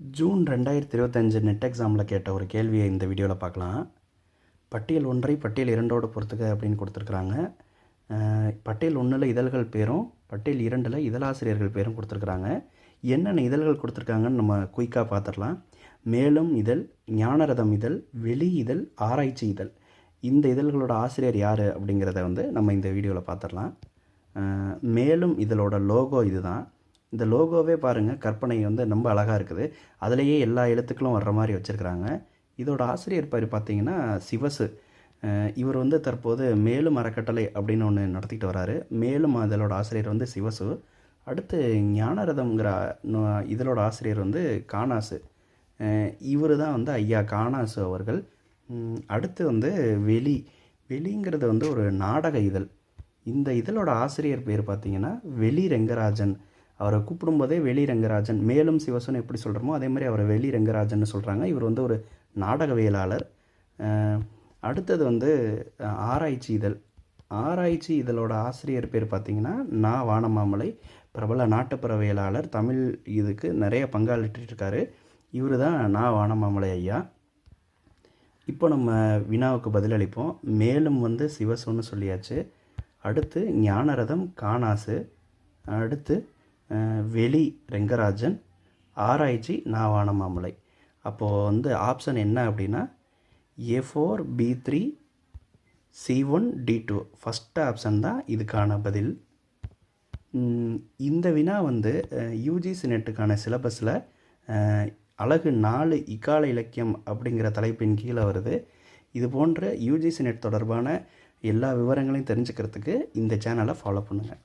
June ரெண்டாயிரத்தி இருபத்தஞ்சு net எக்ஸாமில் கேட்ட ஒரு கேள்வியை இந்த வீடியோவில் பார்க்கலாம். பட்டியல் ஒன்றை பட்டியல் இரண்டோடு பொறுத்துக்க அப்படின்னு கொடுத்துருக்குறாங்க. பட்டியல் ஒன்றில் இதழ்கள் பேரும் பட்டியல் இரண்டில் இதழாசிரியர்கள் பேரும் கொடுத்துருக்குறாங்க. என்னென்ன இதழ்கள் கொடுத்துருக்காங்கன்னு நம்ம குயிக்காக பார்த்துடலாம். மேலும் இதழ் ஞானரதம் இதழ் வெளி இதழ் ஆராய்ச்சி இதழ். இந்த இதழ்களோட ஆசிரியர் யார் அப்படிங்கிறத வந்து நம்ம இந்த வீடியோவில் பார்த்துடலாம். மேலும் இதழோட லோகோ இதுதான். இந்த லோகோவே பாருங்கள் கற்பனை வந்து ரொம்ப அழகாக இருக்குது. அதுலேயே எல்லா எழுத்துக்களும் வர்ற மாதிரி வச்சுருக்குறாங்க. இதோட ஆசிரியர் பேர் பார்த்தீங்கன்னா சிவசு. இவர் வந்து தற்போது மேலும் அறக்கட்டளை அப்படின்னு ஒன்று நடத்திட்டு வராரு. மேலும் அதனோட ஆசிரியர் வந்து சிவசு. அடுத்து ஞானரதம்ங்கிற நோ- ஆசிரியர் வந்து காணாசு. இவர் தான் வந்து ஐயா காணாசு அவர்கள். அடுத்து வந்து வெளி. வெளிங்கிறது வந்து ஒரு நாடக இதழ். இந்த இதழோட ஆசிரியர் பேர் பார்த்திங்கன்னா வெளி ரெங்கராஜன். அவரை கூப்பிடும்போதே வெளி ரங்கராஜன் மேலும் சிவசன் எப்படி சொல்கிறோமோ அதே மாதிரி அவரை வெளி ரங்கராஜன் சொல்கிறாங்க இவர் வந்து ஒரு நாடகவியலாளர். அடுத்தது வந்து ஆராய்ச்சி இதழ். ஆராய்ச்சி இதழோட ஆசிரியர் பேர் பார்த்தீங்கன்னா நா. வானமாமலை பிரபல நாட்டுப்புறவியலாளர் தமிழ் இதுக்கு நிறைய பங்காளிட்டிருக்காரு. இவர் தான் நா. வானமாமலை ஐயா. இப்போ நம்ம வினாவுக்கு பதிலளிப்போம். மேலும் வந்து சிவசுன்னு சொல்லியாச்சு. அடுத்து ஞானரதம் காணாசு. அடுத்து வெளி ரெங்கராஜன் ஆராய்ச்சி நாவானமாமலை அப்போது வந்து ஆப்ஷன் என்ன அப்படின்னா A four B three C one D two first option தான் இதுக்கான பதில். இந்த வினா வந்து யூஜிசி நெட்டுக்கான சிலபஸில் அழகு நாலு இக்கால இலக்கியம் அப்படிங்கிற தலைப்பின் கீழே வருது. இது போன்ற யூஜிசி நெட் தொடர்பான எல்லா விவரங்களையும் தெரிஞ்சுக்கிறதுக்கு இந்த சேனலை ஃபாலோ பண்ணுங்கள்